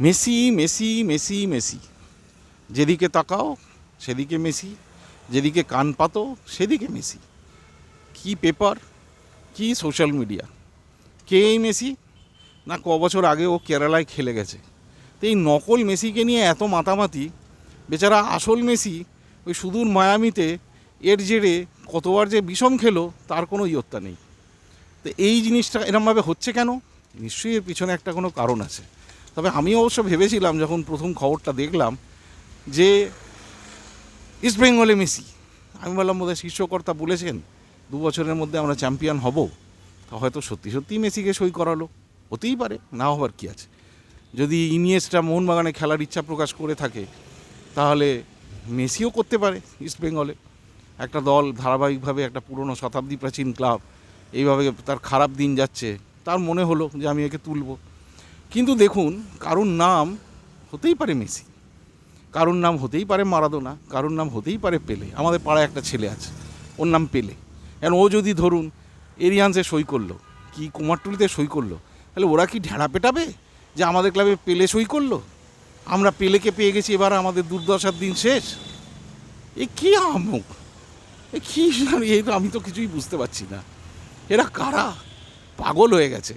Messi Messi Messi Messi. যেদিকে তাকাও, সেদিকে মেসি। যেদিকে কান পাতো, সেদিকে মেসি। কি পেপার, কি সোশ্যাল মিডিয়া। কে এই মেসি? না, ক বছর আগে ও কেরালায় খেলে গেছে। তো এই নকল মেসিকে নিয়ে এত মাতামাতি, বেচারা আসল মেসি ওই সুদূর মায়ামিতে, এর জেরে কতবার যে বিষম খেলো, তার কোনো ইয়ত্তা নেই। তো এই জিনিসটা এরমভাবে হচ্ছে কেন? নিশ্চয়ই এর পিছনে একটা কোনো কারণ আছে। তবে আমি অবশ্য ভেবেছিলাম, যখন প্রথম খবরটা দেখলাম, যে ইস্ট বেঙ্গলে মেসি আমি বললাম, বোধহয় শীর্ষকর্তা বলেছেন, দু বছরের মধ্যে আমরা চ্যাম্পিয়ন হব। তা হয়তো সত্যি সত্যিই মেসিকে সই করালো, হতেই পারে, না হবার কি আছে। যদি ইনিয়েসটা মোহনবাগানে খেলার ইচ্ছা প্রকাশ করে থাকে, তাহলে মেসিও করতে পারে ইস্ট বেঙ্গলে একটা দল ধারাবাহিকভাবে একটা পুরনো শতাব্দী প্রাচীন ক্লাব, এইভাবে তার খারাপ দিন যাচ্ছে, তার মনে হলো যে আমি একে তুলব। কিন্তু দেখুন, কারুর নাম হতেই পারে মেসি, কারুর নাম হতেই পারে মারাদোনা, কারুর নাম হতেই পারে পেলে। আমাদের পাড়ায় একটা ছেলে আছে, ওর নাম পেলে। এখন ও যদি ধরুন, এরিয়ান্সে সই করল, কি কুমারটুলিতে সই করল, তাহলে ওরা কি ঢেড়া পেটাবে যে আমাদের ক্লাবে পেলে সই করল? আমরা পেলেকে পেয়ে গেছি, এবার আমাদের দুর্দশার দিন শেষ। এ কি আমুক? এ কি? এই তো আমি তো কিছুই বুঝতে পারছি না। এরা কারা? পাগল হয়ে গেছে।